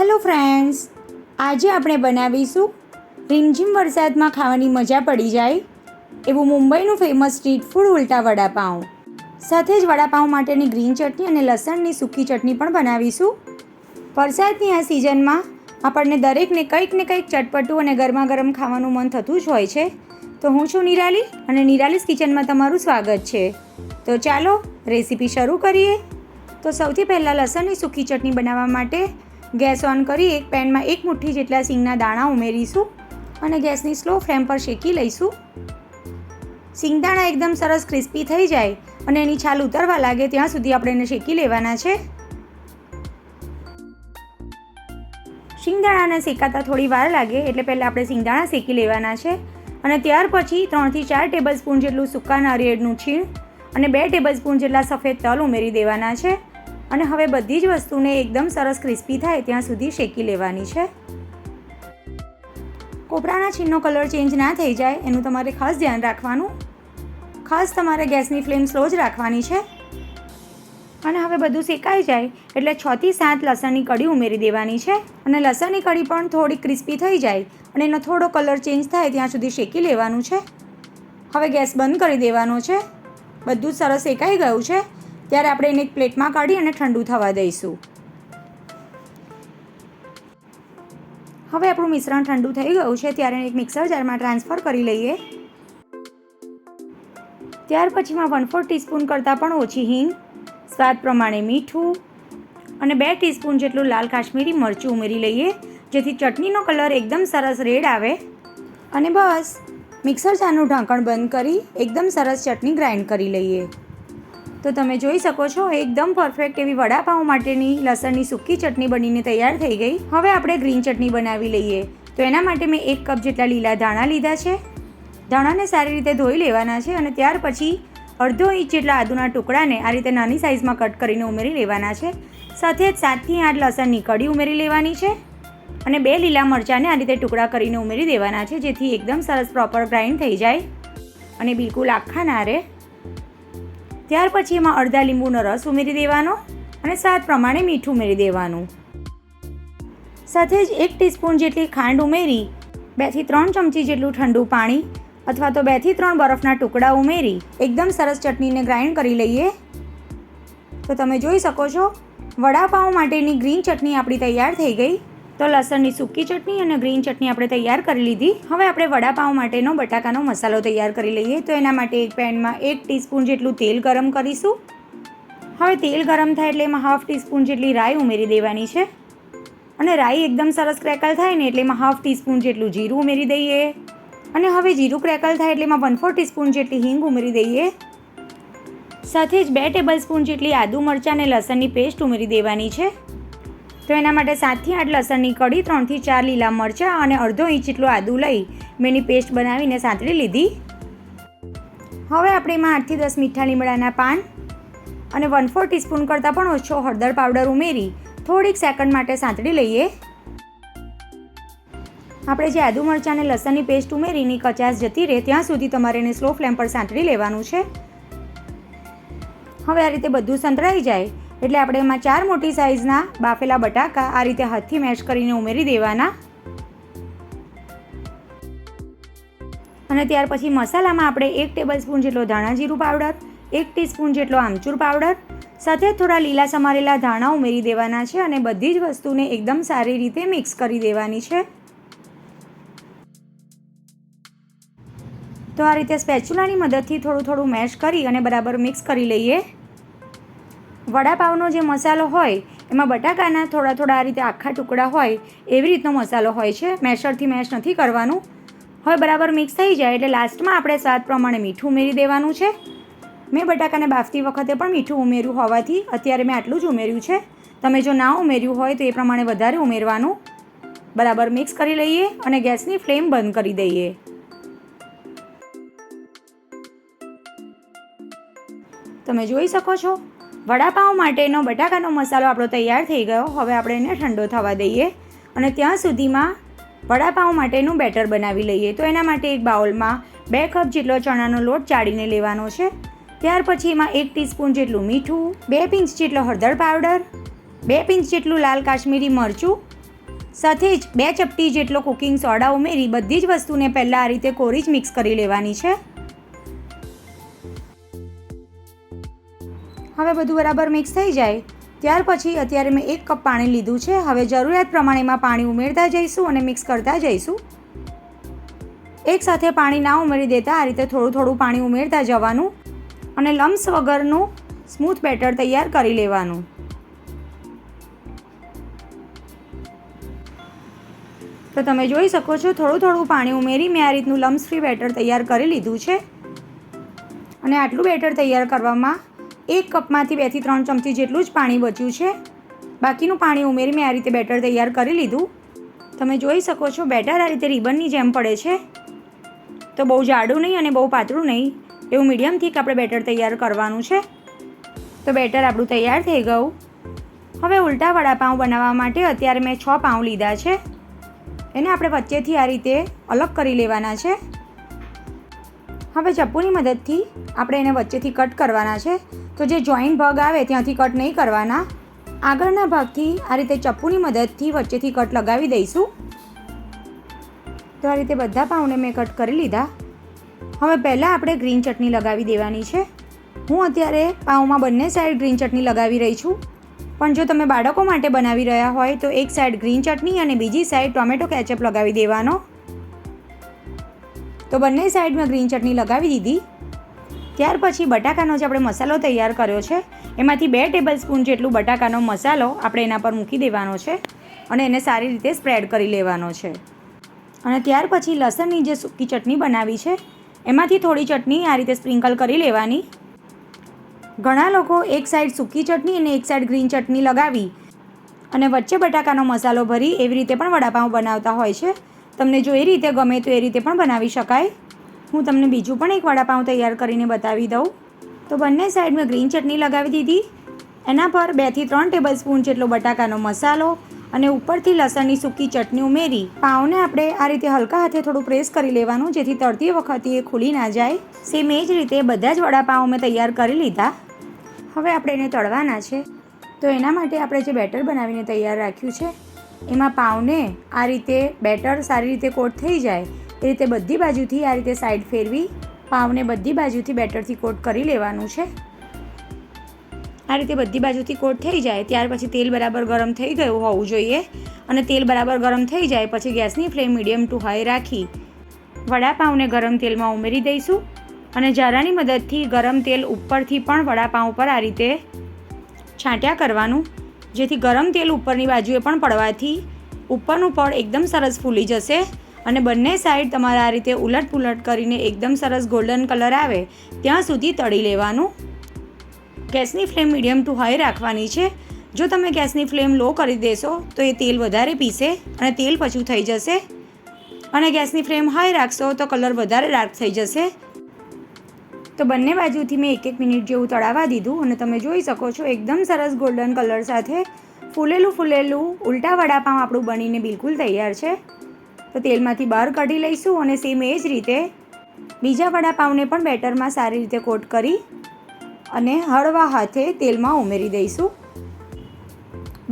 Hello friends આજે આપણે બનાવીશું રીમઝીમ વરસાદમાં ખાવાની મજા પડી જાય એવું મુંબઈનું ફેમસ સ્ટ્રીટ ફૂડ ઉલટા વડાપાઉં. સાથે જ વડાપાઉં માટેની ગ્રીન ચટણી અને લસણની સૂકી ચટણી પણ બનાવીશું. વરસાદની આ સિઝનમાં આપણને દરેકને કંઈક ને કંઈક ચટપટું અને ગરમા ગરમ ખાવાનું મન થતું જ હોય છે. તો હું છું નિરાલી અને નિરાલીસ કિચનમાં તમારું સ્વાગત છે. તો ચાલો રેસીપી શરૂ કરીએ. તો સૌથી પહેલાં લસણની સૂકી ચટણી બનાવવા માટે ગેસ ઓન કરી એક પેનમાં એક મુઠ્ઠી જેટલા સિંગના દાણા ઉમેરીશું અને ગેસની સ્લો ફ્લેમ પર શેકી લઈશું. સિંગદાણા એકદમ સરસ ક્રિસ્પી થઈ જાય અને એની છાલ ઉતરવા લાગે ત્યાં સુધી આપણે એને શેકી લેવાના છે. શિંગદાણાને શેકાતા થોડી વાર લાગે એટલે પહેલાં આપણે સિંગદાણા શેકી લેવાના છે અને ત્યાર પછી ત્રણથી ચાર ટેબલ સ્પૂન જેટલું સૂકા નારિયેળનું છીણ અને બે ટેબલ સ્પૂન જેટલા સફેદ તલ ઉમેરી દેવાના છે. અને હવે બધી જ વસ્તુને એકદમ સરસ ક્રિસ્પી થાય ત્યાં સુધી શેકી લેવાની છે. કોપરાના છીનનો કલર ચેન્જ ના થઈ જાય, એનું તમારે ખાસ ધ્યાન રાખવાનું. ખાસ તમારે ગેસની ફ્લેમ સ્લો જ રાખવાની છે. અને હવે બધું શેકાઈ જાય એટલે છથી સાત લસણની કઢી ઉમેરી દેવાની છે. અને લસણની કઢી પણ થોડી ક્રિસ્પી થઈ જાય અને એનો થોડો કલર ચેન્જ થાય ત્યાં સુધી શેકી લેવાનું છે. હવે ગેસ બંધ કરી દેવાનો છે. બધું સરસ શેકાઈ ગયું છે. ત્યારે આપણે એને એક પ્લેટમાં કાઢી અને ઠંડુ થવા દઈશું. હવે આપણું મિશ્રણ ઠંડુ થઈ ગયું છે ત્યારે એક મિક્સર જારમાં ટ્રાન્સફર કરી લઈએ. ત્યાર પછીમાં વન ફોર ટીસ્પૂન કરતાં પણ ઓછી હિંગ, સ્વાદ પ્રમાણે મીઠું અને બે ટીસ્પૂન જેટલું લાલ કાશ્મીરી મરચું ઉમેરી લઈએ, જેથી ચટણીનો કલર એકદમ સરસ રેડ આવે. અને બસ, મિક્સર જારનું ઢાંકણ બંધ કરી એકદમ સરસ ચટણી ગ્રાઇન્ડ કરી લઈએ. તો તમે જોઈ શકો છો, એકદમ પરફેક્ટ એવી વડાપાઉં માટેની લસણની સૂકી ચટણી બનીને તૈયાર થઈ ગઈ. હવે આપણે ગ્રીન ચટણી બનાવી લઈએ. તો એના માટે મેં એક કપ જેટલા લીલા ધાણા લીધા છે. ધાણાને સારી રીતે ધોઈ લેવાના છે અને ત્યાર પછી અડધો ઇંચ જેટલા આદુના ટુકડાને આ રીતે નાની સાઇઝમાં કટ કરીને ઉમેરી લેવાના છે. સાથે જ સાતથી આઠ લસણની કડી ઉમેરી લેવાની છે અને બે લીલા મરચાંને આ રીતે ટુકડા કરીને ઉમેરી દેવાના છે, જેથી એકદમ સરસ પ્રોપર ગ્રાઇન્ડ થઈ જાય અને બિલકુલ આખા ના રહે. ત્યાર પછી એમાં અડધા લીંબુનો રસ ઉમેરી દેવાનો અને સ્વાદ પ્રમાણે મીઠું ઉમેરી દેવાનું. સાથે જ એક ટીસ્પૂન જેટલી ખાંડ ઉમેરી બેથી ત્રણ ચમચી જેટલું ઠંડુ પાણી અથવા તો બેથી ત્રણ બરફના ટુકડા ઉમેરી, એકદમ સરસ ચટણીને ગ્રાઇન્ડ કરી લઈએ. તો તમે જોઈ શકો છો, વડાપાઉં માટેની ગ્રીન ચટણી આપણી તૈયાર થઈ ગઈ. તો લસણની સૂકી ચટણી અને ગ્રીન ચટણી આપણે તૈયાર કરી લીધી. હવે આપણે વડાપાઉં માટેનો બટાકાનો મસાલો તૈયાર કરી લઈએ. તો એના માટે એક પેનમાં એક ટીસ્પૂન જેટલું તેલ ગરમ કરીશું. હવે તેલ ગરમ થાય એટલે એમાં હાફ ટીસ્પૂન જેટલી રાઈ ઉમેરી દેવાની છે. અને રાઈ એકદમ સરસ ક્રેકલ થાય ને એટલે એમાં હાફ ટીસ્પૂન જેટલું જીરું ઉમેરી દઈએ. અને હવે જીરું ક્રેકલ થાય એટલે એમાં વન ફોર ટીસ્પૂન જેટલી હિંગ ઉમેરી દઈએ. સાથે જ બે ટેબલ સ્પૂન જેટલી આદુ મરચાં અને લસણની પેસ્ટ ઉમેરી દેવાની છે. તો એના માટે સાતથી આઠ લસણની કડી ત્રણથી ચાર લીલા મરચાં અને અડધો ઇંચ જેટલું આદું લઈ મેં એની પેસ્ટ બનાવીને સાંતળી લીધી. હવે આપણે એમાં આઠથી દસ મીઠા લીમડાના પાન અને વન ફોર ટીસ્પૂન કરતાં પણ ઓછો હળદર પાવડર ઉમેરી થોડીક સેકન્ડ માટે સાંતળી લઈએ. આપણે જે આદુ મરચાં અને લસણની પેસ્ટ ઉમેરીની કચાસ જતી રહે ત્યાં સુધી તમારે એને સ્લો ફ્લેમ પર સાંતળી લેવાનું છે. હવે આ રીતે બધું સંતળાઈ જાય એટલે આપણે એમાં ચાર મોટી સાઇઝના બાફેલા બટાકા આ રીતે હાથથી મેશ કરીને ઉમેરી દેવાના. અને ત્યાર પછી મસાલામાં આપણે એક ટેબલ સ્પૂન જેટલો ધાણા જીરું પાવડર, એક ટીસ્પૂન જેટલો આમચૂર પાવડર, સાથે થોડા લીલા સમારેલા ધાણા ઉમેરી દેવાના છે અને બધી જ વસ્તુને એકદમ સારી રીતે મિક્સ કરી દેવાની છે. તો આ રીતે સ્પેચ્યુલાની મદદથી થોડું થોડું મેશ કરી અને બરાબર મિક્સ કરી લઈએ. વડાપાવનો જે મસાલો હોય, એમાં બટાકાના થોડા થોડા આ રીતે આખા ટુકડા હોય, એવી રીતનો મસાલો હોય છે. મેશરથી મેશ નથી કરવાનું. હવે બરાબર મિક્સ થઈ જાય એટલે લાસ્ટમાં આપણે સ્વાદ પ્રમાણે મીઠું ઉમેરી દેવાનું છે. મેં બટાકાને બાફતી વખતે પણ મીઠું ઉમેર્યું હોવાથી અત્યારે મેં આટલું જ ઉમેર્યું છે. તમે જો ના ઉમેર્યું હોય તો એ પ્રમાણે વધારે ઉમેરવાનું. બરાબર મિક્સ કરી લઈએ અને ગેસની ફ્લેમ બંધ કરી દઈએ. તમે જોઈ શકો છો વડાપાઉં માટેનો બટાકાનો મસાલો આપણો તૈયાર થઈ ગયો. હવે આપણે એને ઠંડો થવા દઈએ અને ત્યાં સુધીમાં વડાપાઉં માટેનું બેટર બનાવી લઈએ. તો એના માટે એક બાઉલમાં બે કપ જેટલો ચણાનો લોટ ચાળીને લેવાનો છે. ત્યાર પછી એમાં એક ટીસ્પૂન જેટલું મીઠું, બે પિંચ જેટલો હળદર પાવડર, બે પિંચ જેટલું લાલ કાશ્મીરી મરચું, સાથે જ બે ચપટી જેટલો કુકિંગ સોડા ઉમેરી બધી જ વસ્તુને પહેલાં આ રીતે કોરી જ મિક્સ કરી લેવાની છે. હવે બધું બરાબર મિક્સ થઈ જાય. ત્યાર પછી અત્યારે મેં એક કપ પાણી લીધું છે. હવે જરૂરિયાત પ્રમાણેમાં પાણી ઉમેરતા જઈશું અને મિક્સ કરતા જઈશું. એક સાથે પાણી ના ઉમેરી દેતા આ રીતે થોડું થોડું પાણી ઉમેરતા જવાનું અને લમ્સ વગરનું સ્મૂથ બેટર તૈયાર કરી લેવાનું. તો તમે જોઈ શકો છો, થોડું થોડું પાણી ઉમેરી મેં આ રીતનું લમ્સ ફ્રી બેટર તૈયાર કરી લીધું છે. અને આટલું બેટર તૈયાર કરવામાં એક કપમાંથી બેથી ત્રણ ચમચી જેટલું જ પાણી બચ્યું છે. બાકીનું પાણી ઉમેરી મેં આ રીતે બેટર તૈયાર કરી લીધું. તમે જોઈ શકો છો બેટર આ રીતે રિબનની જેમ પડે છે. તો બહુ જાડું નહીં અને બહુ પાતળું નહીં, એવું મીડિયમ થીક આપણે બેટર તૈયાર કરવાનું છે. તો બેટર આપણું તૈયાર થઈ ગયું. હવે ઉલટા વડાપાઉં બનાવવા માટે અત્યારે મેં છ પાઉં લીધા છે. એને આપણે વચ્ચેથી આ રીતે અલગ કરી લેવાના છે. હવે ચપ્પુની મદદથી આપણે એને વચ્ચેથી કટ કરવાના છે. તો જે જોઈન્ટ ભાગ આવે ત્યાંથી કટ નહીં કરવાના. આગળના ભાગથી આ રીતે ચપ્પુની મદદથી વચ્ચેથી કટ લગાવી દઈશું. તો આ રીતે બધા પાઉને મેં કટ કરી લીધા. હવે પહેલાં આપણે ગ્રીન ચટણી લગાવી દેવાની છે. હું અત્યારે પાઉંમાં બંને સાઈડ ગ્રીન ચટણી લગાવી રહી છું. પણ જો તમે બાળકો માટે બનાવી રહ્યા હોય તો એક સાઈડ ગ્રીન ચટણી અને બીજી સાઈડ ટોમેટો કેચઅપ લગાવી દેવાનો. તો બંને સાઈડ મેં ગ્રીન ચટણી લગાવી દીધી. ત્યાર પછી બટાકાનો જે આપણે મસાલો તૈયાર કર્યો છે, એમાંથી બે ટેબલ સ્પૂન જેટલું બટાકાનો મસાલો આપણે એના પર મૂકી દેવાનો છે અને એને સારી રીતે સ્પ્રેડ કરી લેવાનો છે. અને ત્યાર પછી લસણની જે સૂકી ચટણી બનાવી છે, એમાંથી થોડી ચટણી આ રીતે સ્પ્રિંકલ કરી લેવાની. ઘણા લોકો એક સાઈડ સૂકી ચટણી અને એક સાઈડ ગ્રીન ચટણી લગાવી અને વચ્ચે બટાકાનો મસાલો ભરી એવી રીતે પણ વડાપાઉં બનાવતા હોય છે. તમને જો એ રીતે ગમે તો એ રીતે પણ બનાવી શકાય. હું તમને બીજું પણ એક વડાપાઉં તૈયાર કરીને બતાવી દઉં. તો બંને સાઈડ મેં ગ્રીન ચટણી લગાવી દીધી. એના પર બેથી ત્રણ ટેબલ સ્પૂન જેટલો બટાકાનો મસાલો અને ઉપરથી લસણની સૂકી ચટણી ઉમેરી. પાઉંને આપણે આ રીતે હલકા હાથે થોડું પ્રેસ કરી લેવાનું, જેથી તળતી વખતે એ ખુલી ના જાય. સેમ એ જ રીતે બધા જ વડાપાઉં મેં તૈયાર કરી લીધા. હવે આપણે એને તળવાના છે. તો એના માટે આપણે જે બેટર બનાવીને તૈયાર રાખ્યું છે, એમાં પાઉંને આ રીતે બેટર સારી રીતે કોટ થઈ જાય. એ રીતે બધી બાજુથી આ રીતે સાઈડ ફેરવી, પાવને બધી બાજુથી બેટરથી કોટ કરી લેવાનું છે. આ રીતે બધી બાજુથી કોટ થઈ જાય, ત્યાર પછી તેલ બરાબર ગરમ થઈ ગયું હોવું જોઈએ. અને તેલ બરાબર ગરમ થઈ જાય, પછી ગેસની ફ્લેમ મીડિયમ ટુ હાઈ રાખી. વડાપાઉંને ગરમ તેલમાં ઉમેરી દઈશું. અને જારાની મદદથી ગરમ તેલ ઉપરથી પણ વડાપાઉં પર આ રીતે છાંટ્યા કરવાનું. જેથી ગરમ તેલ ઉપરની બાજુએ પણ પડવાથી ઉપરનું પડ એકદમ સરસ ફૂલી જશે. અને બંને સાઈડ તમારે આ રીતે ઉલટ પુલટ કરીને એકદમ સરસ ગોલ્ડન કલર આવે, ત્યાં સુધી તળી લેવાનું. ગેસની ફ્લેમ મીડિયમ ટુ હાઈ રાખવાની છે. જો તમે ગેસની ફ્લેમ લો કરી દેશો, તો એ તેલ વધારે પીસે અને તેલ પછું થઈ જશે. અને ગેસની ફ્લેમ હાઈ રાખશો, તો કલર વધારે ડાર્ક થઈ જશે. તો બંને બાજુથી મેં એક એક મિનિટ જેવું તળાવવા દીધું અને તમે જોઈ શકો છો એકદમ સરસ ગોલ્ડન કલર સાથે ફૂલેલું ફૂલેલું ઉલટા વડાપાઉં આપણું બનીને બિલકુલ તૈયાર છે. તો તેલમાંથી બહાર કાઢી લઈશું અને સેમ એ જ રીતે બીજા વડાપાઉંને પણ બેટરમાં સારી રીતે કોટ કરી અને હળવા હાથે તેલમાં ઉમેરી દઈશું.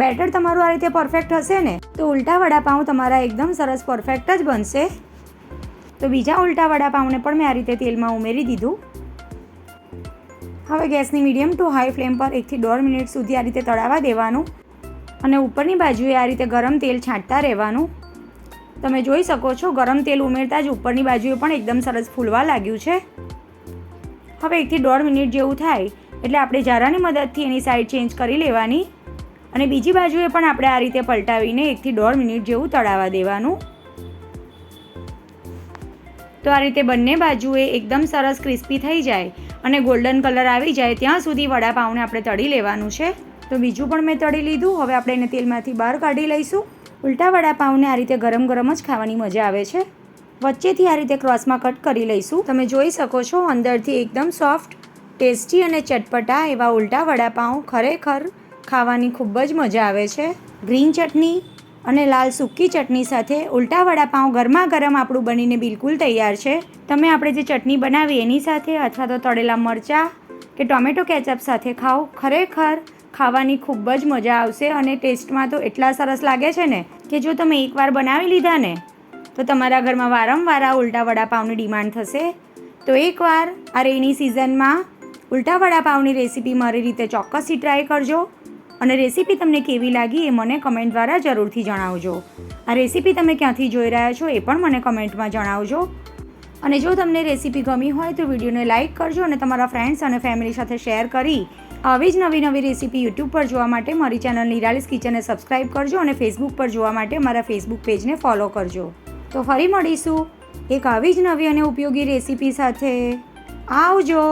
બેટર તમારું આ રીતે પરફેક્ટ હશે ને, તો ઉલટા વડાપાઉં તમારા એકદમ સરસ પરફેક્ટ જ બનશે. તો બીજા ઉલટા વડાપાઉંને પણ મેં આ રીતે તેલમાં ઉમેરી દીધું. હવે ગેસની મીડિયમ ટુ હાઈ ફ્લેમ પર એકથી દોઢ મિનિટ સુધી આ રીતે તળાવવા દેવાનું અને ઉપરની બાજુએ આ રીતે ગરમ તેલ છાંટતા રહેવાનું. તમે જોઈ શકો છો, ગરમ તેલ ઉમેરતા જ ઉપરની બાજુએ પણ એકદમ સરસ ફૂલવા લાગ્યું છે. હવે એકથી દોઢ મિનિટ જેવું થાય, એટલે આપણે જારાની મદદથી એની સાઈડ ચેન્જ કરી લેવાની. અને બીજી બાજુએ પણ આપણે આ રીતે પલટાવીને એકથી દોઢ મિનિટ જેવું તળાવવા દેવાનું. તો આ રીતે બંને બાજુએ એકદમ સરસ ક્રિસ્પી થઈ જાય અને ગોલ્ડન કલર આવી જાય, ત્યાં સુધી વડાપાઉંને આપણે તળી લેવાનું છે. તો બીજું પણ મેં તળી લીધું, હવે આપણે એને તેલમાંથી બહાર કાઢી લઈશું. ઉલટા વડાપાઉંને આ રીતે ગરમ ગરમ જ ખાવાની મજા આવે છે. વચ્ચેથી આ રીતે ક્રોસમાં કટ કરી લઈશું. તમે જોઈ શકો છો, અંદરથી એકદમ સોફ્ટ, ટેસ્ટી અને ચટપટા એવા ઉલટા વડાપાઉં ખરેખર ખાવાની ખૂબ જ મજા આવે છે. ગ્રીન ચટણી અને લાલ સૂકી ચટણી સાથે ઉલટા વડાપાઉં ગરમા ગરમ આપણું બનીને બિલકુલ તૈયાર છે. તમે આપણે જે ચટણી બનાવી એની સાથે અથવા તો તળેલા મરચાં કે ટોમેટો કેચઅપ સાથે ખાઓ. ખરેખર ખાવાની ખૂબ જ મજા આવશે અને ટેસ્ટમાં તો એટલા સરસ લાગે છે ને કે જો તમે એકવાર બનાવી લીધા ને, તો તમારા ઘરમાં વારંવાર આ ઉલટા વડાપાવની ડિમાન્ડ થશે. તો એકવાર આ રેની સિઝનમાં ઉલટા વડાપાવની રેસીપી મારી રીતે ચોક્કસથી ટ્રાય કરજો અને રેસીપી તમને કેવી લાગી એ મને કમેન્ટ દ્વારા જરૂરથી જણાવજો. આ રેસીપી તમે ક્યાંથી જોઈ રહ્યા છો એ પણ મને કમેન્ટમાં જણાવજો. અને જો તમને રેસીપી ગમી હોય તો વિડીયોને લાઇક કરજો અને તમારા ફ્રેન્ડ્સ અને ફેમિલી સાથે શેર કરી આવી જ નવી નવી રેસીપી યુટ્યુબ પર જોવા માટે મારી ચેનલ નિરાલીસ કિચનને સબસ્ક્રાઇબ કરજો અને ફેસબુક પર જોવા માટે મારા ફેસબુક પેજને ફોલો કરજો. તો ફરી મળીશું એક આવી જ નવી અને ઉપયોગી રેસીપી સાથે. આવજો!